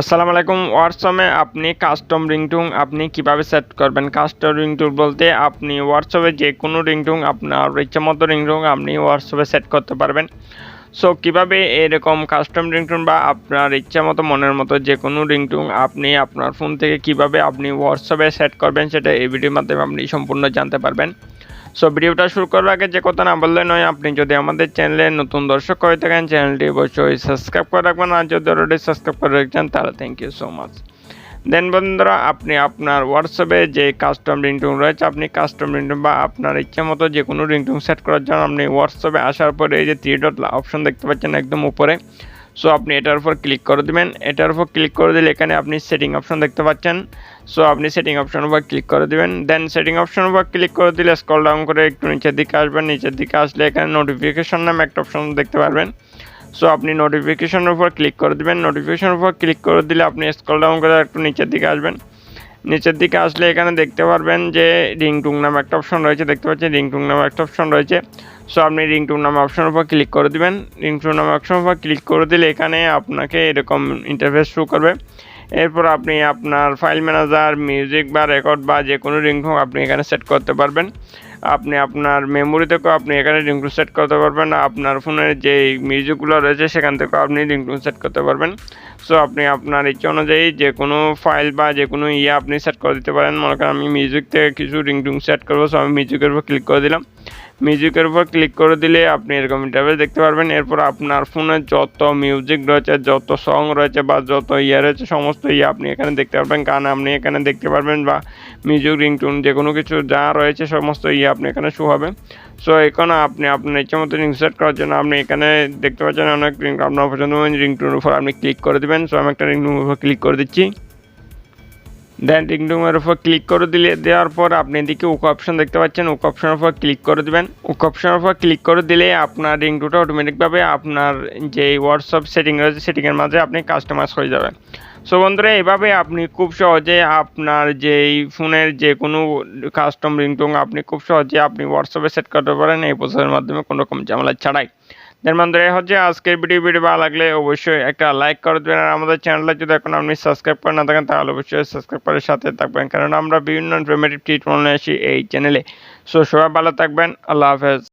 আসসালামু আলাইকুম হোয়াটসঅ্যাপে আপনি কাস্টম রিংটোন আপনি কীভাবে সেট করবেন? কাস্টম রিংটোন বলতে আপনি হোয়াটসঅ্যাপে যে কোনো রিংটোন আপনার ইচ্ছা মতো রিংটোন আপনি হোয়াটসঅ্যাপে সেট করতে পারবেন। সো কীভাবে এরকম কাস্টম রিংটোন বা আপনার ইচ্ছা মতো, মনের মতো যে কোনো রিংটোন আপনি আপনার ফোন থেকে কীভাবে আপনি হোয়াটসঅ্যাপে সেট করবেন, সেটা এই ভিডিওর মাধ্যমে আপনি সম্পূর্ণ জানতে পারবেন। সো ভিডিওটা শুরু করার আগে যে কথা না বললে নয়, আপনি যদি আমাদের চ্যানেলে নতুন দর্শক হয়ে থাকেন, চ্যানেলটি অবশ্যই সাবস্ক্রাইব করে রাখবেন আর যদি অলরেডি সাবস্ক্রাইব করে রেখেছেন, তাহলে thank you so much then বন্ধুরা, আপনি আপনার হোয়াটসঅ্যাপে যে কাস্টম রিংটোন রয়েছে, আপনি কাস্টম রিংটোন বা আপনার ইচ্ছা মতো যে কোনো রিংটোন সেট করার জন্য আপনি হোয়াটসঅ্যাপে আসার পরে এই যে থ্রি ডট অপশন দেখতে পাচ্ছেন একদম উপরে। সো আপনি এটার উপর ক্লিক করে দেবেন। এটার উপর ক্লিক করে দিলে এখানে আপনি সেটিং অপশন দেখতে পাচ্ছেন। সো আপনি সেটিং অপশন উপর ক্লিক করে দেবেন। দেন সেটিং অপশন উপর ক্লিক করে দিলে স্কল ডাউন করে একটু নিচের দিকে আসবেন। নিচের দিকে আসলে এখানে নোটিফিকেশন নামে একটা অপশন দেখতে পারবেন। সো আপনি নোটিফিকেশনের উপর ক্লিক করে দেবেন। নোটিফিকেশনের উপর ক্লিক করে দিলে আপনি স্কল ডাউন করে একটু নিচের দিকে আসবেন। নিচের দিকে আসলে এখানে দেখতে পারবেন যে রিংটুং নামে একটা অপশন রয়েছে, দেখতে পাচ্ছেন রিংটুং নামে একটা অপশন রয়েছে। সো আপনি রিংটুং নামে অপশনের উপর ক্লিক করে দিবেন। রিংটুং নামে অপশনের উপর ক্লিক করে দিলে এখানে আপনাকে এরকম ইন্টারফেস শো করবে। এরপর আপনি আপনার ফাইল ম্যানেজার মিউজিক বা রেকর্ড বা যে কোনো রিংটুং আপনি এখানে সেট করতে পারবেন। আপনি আপনার মেমোরি থেকেও আপনি এখানে রিংটুন সেট করতে পারবেন। আপনার ফোনের যে মিউজিকগুলো রয়েছে, সেখান থেকেও আপনি রিংটুন সেট করতে পারবেন। সো আপনি আপনার ইচ্ছে অনুযায়ী যে কোনো ফাইল বা যে কোনো ইয়ে আপনি সেট করে দিতে পারেন। মনে করেন আমি মিউজিক থেকে কিছু রিংটুং সেট করব সো আমি মিউজিকের উপর ক্লিক করে দিলাম। মিউজিকের উপর ক্লিক করে দিলে আপনি এরকম ইন্টারভেস দেখতে পারবেন। এরপর আপনার ফোনে যত মিউজিক রয়েছে, যত সং রয়েছে বা যত ইয়ে রয়েছে, সমস্ত ইয়ে আপনি এখানে দেখতে পারবেন। গান আপনি এখানে দেখতে পারবেন বা মিউজিক রিংটুন যে কোনো কিছু যা রয়েছে, সমস্ত ইয়ে আপনি এখানে শো হবে। সো এখানে আপনি আপনার ইচ্ছা মতো সেট করার জন্য আপনি এখানে দেখতে পাচ্ছেন অনেক রিং আপনার পছন্দ রিংটুনের উপর আপনি ক্লিক করে দেবেন। সো আমি একটা রিংটুনের উপর ক্লিক করে দিচ্ছি। দেন রিংটুমের উপর ক্লিক করে দিলে দেওয়ার পর আপনি এদিকে উক অপশন দেখতে পাচ্ছেন। উক অপশনের উপর ক্লিক করে দেবেন। উক অপশনের উপর ক্লিক করে দিলে আপনার রিংটুটা অটোমেটিকভাবে আপনার যে হোয়াটসঅ্যাপ সেটিং রয়েছে সেটিংয়ের মাঝে আপনি কাস্টমাইজ হয়ে যাবে সো বন্ধুরা, এভাবে আপনি খুব সহজে আপনার যেই ফোনের যে কোনো কাস্টম রিংটোন আপনি খুব সহজে আপনি হোয়াটসঅ্যাপে সেট করতে পারেন। এই প্রসেসের মাধ্যমে কোনো রকম ঝামেলা ছাড়াই। দেন বন্ধুরা, এই হচ্ছে আজকের ভিডিও। ভিডিও ভালো লাগলে অবশ্যই একটা লাইক করে দেবেন। আর আমাদের চ্যানেলটা যদি এখন আপনি সাবস্ক্রাইব করে না থাকেন, তাহলে অবশ্যই সাবস্ক্রাইব করার সাথে থাকবেন। কারণ আমরা বিভিন্ন ইনফরমেটিভ ট্রিটমেন্ট নিয়ে আসি এই চ্যানেলে সো সবাই ভালো থাকবেন। আল্লাহ হাফেজ।